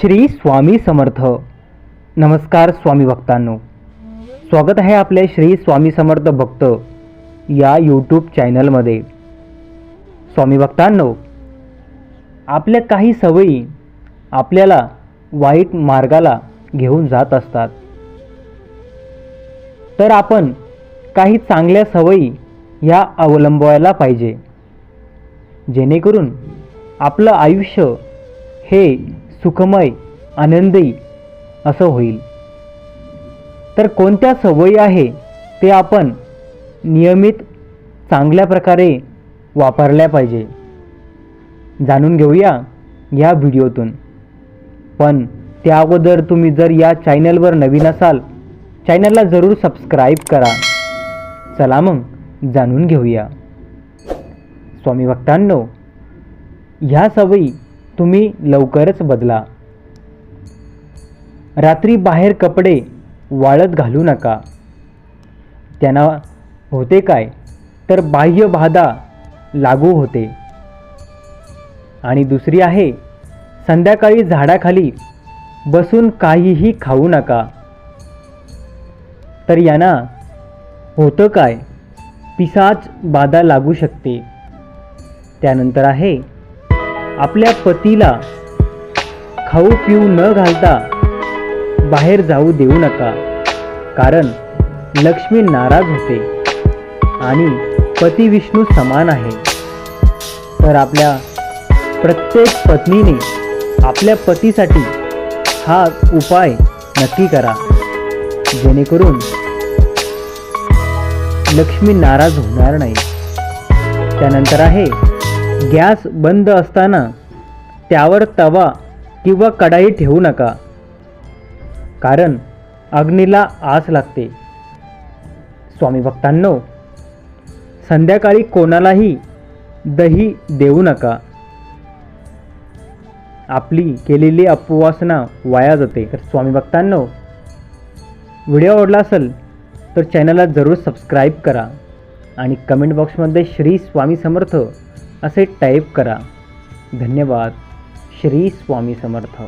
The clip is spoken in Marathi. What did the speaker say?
श्री स्वामी समर्थ. नमस्कार स्वामी भक्तांनो. स्वागत आहे आपल्या श्री स्वामी समर्थ भक्त या यूट्यूब चॅनलमध्ये स्वामी भक्तांनो आपल्या काही सवयी आपल्याला वाईट मार्गाला घेऊन जात असतात. तर आपण काही चांगल्या सवयी ह्या अवलंबवायला पाहिजे. जेणेकरून आपलं आयुष्य हे सुखमय आनंदी असं होईल. तर कोणत्या सवयी आहे ते आपण नियमित चांगल्या प्रकारे वापरल्या पाहिजे? जाणून घेऊया या व्हिडिओतून. पण त्या अगोदर तुम्ही जर या चॅनलवर नवीन असाल चॅनलला जरूर सबस्क्राईब करा. चला मग जाणून घेऊया. स्वामी भक्तांनो ह्या सवयी तुम्ही लवकरच बदला. रात्री बाहेर कपडे वाळत घालू नका. त्यांना होते काय? तर बाह्य बाधा लागू होते. आणि दुसरी आहे संध्याकाळी झाडाखाली बसून काहीही खाऊ नका. तर यांना होतं काय? पिसाच बाधा लागू शकते. त्यानंतर आहे आपल्या पतीला खाऊ पिऊ न घालता बाहेर जाऊ देऊ नका. कारण लक्ष्मी नाराज होते आणि पती विष्णू समान आहे. तर आपल्या प्रत्येक पत्नीने आपल्या पतीसाठी हा उपाय नक्की करा. जेणेकरून लक्ष्मी नाराज होणार नाही. त्यानंतर आहे गॅस बंद असताना त्यावर तवा किंवा कढाई ठेवू नका. कारण अग्नीला आस लागते. स्वामी भक्तांनो संध्याकाळी कोणालाही दही देऊ नका. आपली केलेली अपवासना वाया जाते. तर स्वामी भक्तांनो व्हिडिओ आवडला असेल तर चॅनलला जरूर सबस्क्राईब करा आणि कमेंट बॉक्समध्ये श्री स्वामी समर्थ असे टाईप करा. धन्यवाद. श्री स्वामी समर्थ.